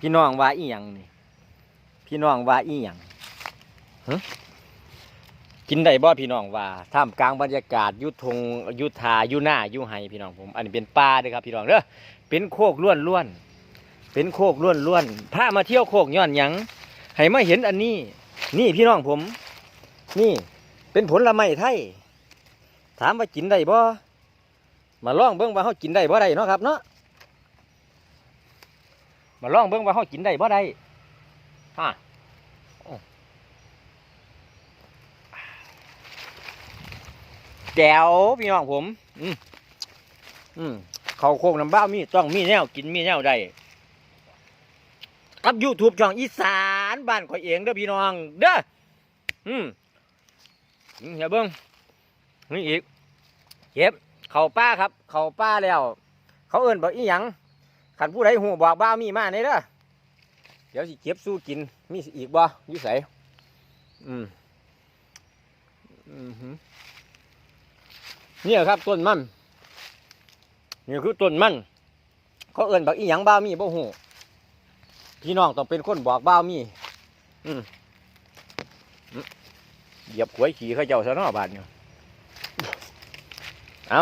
พี่น้องว่าอีหยังนี่ พี่น้องว่าอีหยังฮะกินได้บ่พี่น้องว่าท่ามกลางบรรยากาศยุทงยุทายุหน้ายุไฮพี่น้องผม อันนี้เป็นป่าเด้อครับ พี่น้องเด้อเป็นโคกล้วนล้วนเป็นโคกล้วนล้วนพามาเที่ยวโคกย้อนหยังให้มาเห็นอันนี้ นี่พี่น้องผม นี่ เป็นผลไม้ไทยถามว่ากินได้บ่มาล่องเบิ่งว่าเฮากินได้บ่ได้เนาะครับเนาะ มาลองเบิ่งว่าเฮากินได้บ่ได้ฮะโอ้แก้วพี่น้องผม อืมอืมเขาโคกน้ำบ้ามีต้องมีแนวกินมีแนวได้กับ YouTube ช่องอีสานบ้านข่อยเองเด้อพี่น้องเด้ออืมอืมอย่าเบิ่งนี่อีกเก็บเขาป้าครับ เขาป้าแล้ว เขาเอิ้นบอกอีหยัง ขันผู้ใดหูบอกบ้ามีมาในเด้อเดี๋ยวสิเก็บสู้กินมีอีกบ่อยู่ใสอืมอืมหือเนี่ยครับต้นมันนี่คือต้นมันเขาเอิ้นบอกอีหยังบ้ามีบ่หูพี่น้องต้องเป็นคนบอกบ้ามี อืมเหยียบขวยขี่เขาเจ้าซะนาะบาดเนี่ยเอา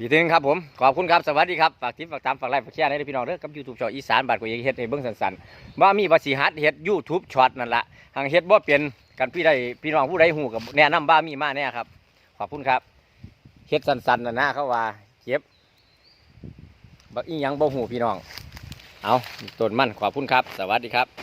พี่เทงครับผม ขอบคุณครับ สวัสดีครับ ฝากทิปฝากตาม ฝากไลค์ ฝากแชร์ให้พี่น้องเด้อกับยูทูบช็อตอีสานบาดกว่าเองเฮ็ดให้เบิ่งสันๆว่ามีภาษีฮัดเฮ็ดยูทูบช็อตนั่นละหางเฮ็ดบ่เป็นกันพี่ใดพี่น้องผู้ใดหูกับแนะนำบ้ามีมาแน่ครับ ขอบคุณครับเฮ็ดสันๆน่ะนะเขาว่าเก็บบักอีหยังบ่หูพี่น้อง เอาต้นมันขอบคุณครับ สวัสดีครับ